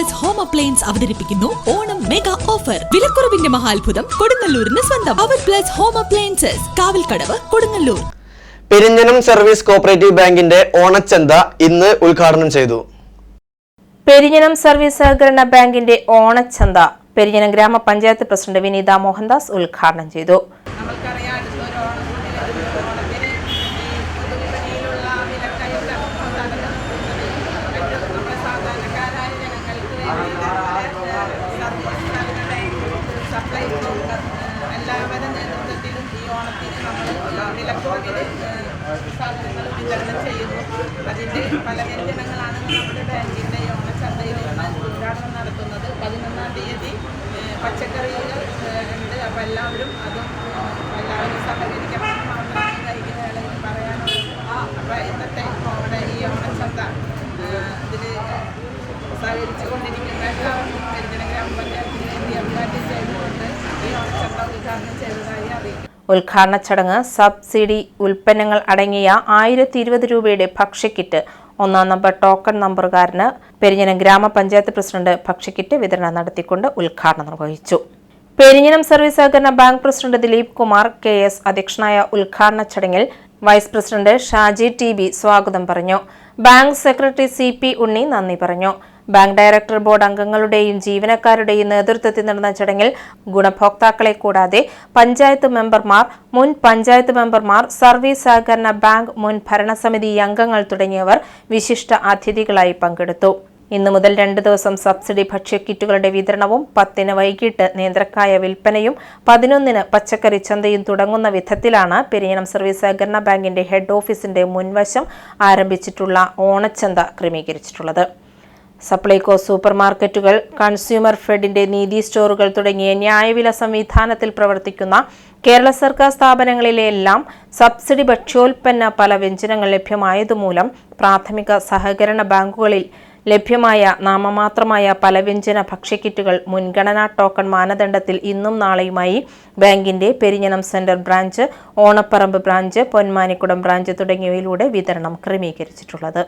Appliance അവതരിപ്പിക്കുന്നു. Onam mega offer വിലക്കുറവിന്റെ മഹാത്ഭുതം കൊടുങ്ങല്ലൂരിന് സ്വന്തം. അവർ plus home appliances Kavalkadavu Kodungallur. Perinjanam service cooperative ബാങ്കിന്റെ ഓണച്ചന്ത ഇന്ന് ഉദ്ഘാടനം ചെയ്തു. പെരിഞ്ഞനം സർവീസ് സഹകരണ ബാങ്കിന്റെ ഓണച്ചന്ത. പെരിഞ്ഞനം ഗ്രാമപഞ്ചായത്ത് പ്രസിഡന്റ് വിനീത മോഹൻദാസ് ഉദ്ഘാടനം ചെയ്തു. നമ്മൾ വിലക്കുറവിൽ സാധനങ്ങൾ വിതരണം ചെയ്യുന്നു അതിന്റെ പല വ്യഞ്ജനങ്ങളാണ് നമ്മുടെ ബാങ്കിന്റെ ഇന്ന് ഉദ്ഘാടനം നടത്തുന്നത് പതിനൊന്നാം തീയതി പച്ചക്കറികൾ ഉണ്ട്. അപ്പോൾ എല്ലാവരും അതും ഉദ്ഘാടന ചടങ്ങ് സബ്സിഡി ഉൽപ്പന്നങ്ങൾ അടങ്ങിയ ആയിരത്തി ഇരുപത് രൂപയുടെ ഭക്ഷ്യക്കിറ്റ്. ഒന്നാം നമ്പർ ടോക്കൺ നമ്പറുകാരന് പെരിഞ്ഞനം ഗ്രാമപഞ്ചായത്ത് പ്രസിഡന്റ് ഭക്ഷ്യക്കിറ്റ് വിതരണം നടത്തിക്കൊണ്ട് ഉദ്ഘാടനം നിർവഹിച്ചു. പെരിഞ്ഞനം സർവീസ് സഹകരണ bank president Dileep Kumar K S അധ്യക്ഷനായ ഉദ്ഘാടന ചടങ്ങിൽ vice president Shaji T B സ്വാഗതം പറഞ്ഞു. Bank secretary C P Unni നന്ദി പറഞ്ഞു. ബാങ്ക് ഡയറക്ടർ ബോർഡ് അംഗങ്ങളുടെയും ജീവനക്കാരുടെയും നേതൃത്വത്തിൽ നടന്ന ചടങ്ങിൽ ഗുണഭോക്താക്കളെ കൂടാതെ പഞ്ചായത്ത് മെമ്പർമാർ മുൻ പഞ്ചായത്ത് മെമ്പർമാർ സർവീസ് സഹകരണ ബാങ്ക് മുൻ ഭരണസമിതി അംഗങ്ങൾ തുടങ്ങിയവർ വിശിഷ്ട അതിഥികളായി പങ്കെടുത്തു. ഇന്നു മുതൽ രണ്ട് ദിവസം സബ്സിഡി ഭക്ഷ്യക്കിറ്റുകളുടെ വിതരണവും പത്തിന് വൈകിട്ട് നേന്ത്രക്കായ വിൽപ്പനയും പതിനൊന്നിന് പച്ചക്കറി ചന്തയും തുടങ്ങുന്ന വിധത്തിലാണ് പെരിയണം സർവീസ് സഹകരണ ബാങ്കിന്റെ ഹെഡ് ഓഫീസിന്റെ മുൻവശം ആരംഭിച്ചിട്ടുള്ള ഓണച്ചന്ത ക്രമീകരിച്ചിട്ടുള്ളത്. സപ്ലൈകോ സൂപ്പർ മാർക്കറ്റുകൾ കൺസ്യൂമർ ഫെഡിന്റെ നീതി സ്റ്റോറുകൾ തുടങ്ങിയ ന്യായവില സംവിധാനത്തിൽ പ്രവർത്തിക്കുന്ന കേരള സർക്കാർ സ്ഥാപനങ്ങളിലെ എല്ലാം സബ്സിഡി ഭക്ഷ്യോൽപ്പന്ന പല വ്യഞ്ജനങ്ങൾ ലഭ്യമായതുമൂലം പ്രാഥമിക സഹകരണ ബാങ്കുകളിൽ ലഭ്യമായ നാമമാത്രമായ പല വ്യഞ്ജന ഭക്ഷ്യക്കിറ്റുകൾ മുൻഗണനാ ടോക്കൺ മാനദണ്ഡത്തിൽ ഇന്നും നാളെയുമായി ബാങ്കിന്റെ Perinjanam centre branch Onapparambu branch Ponmanikudam branch തുടങ്ങിയവയിലൂടെ വിതരണം ക്രമീകരിച്ചിട്ടുള്ളത്.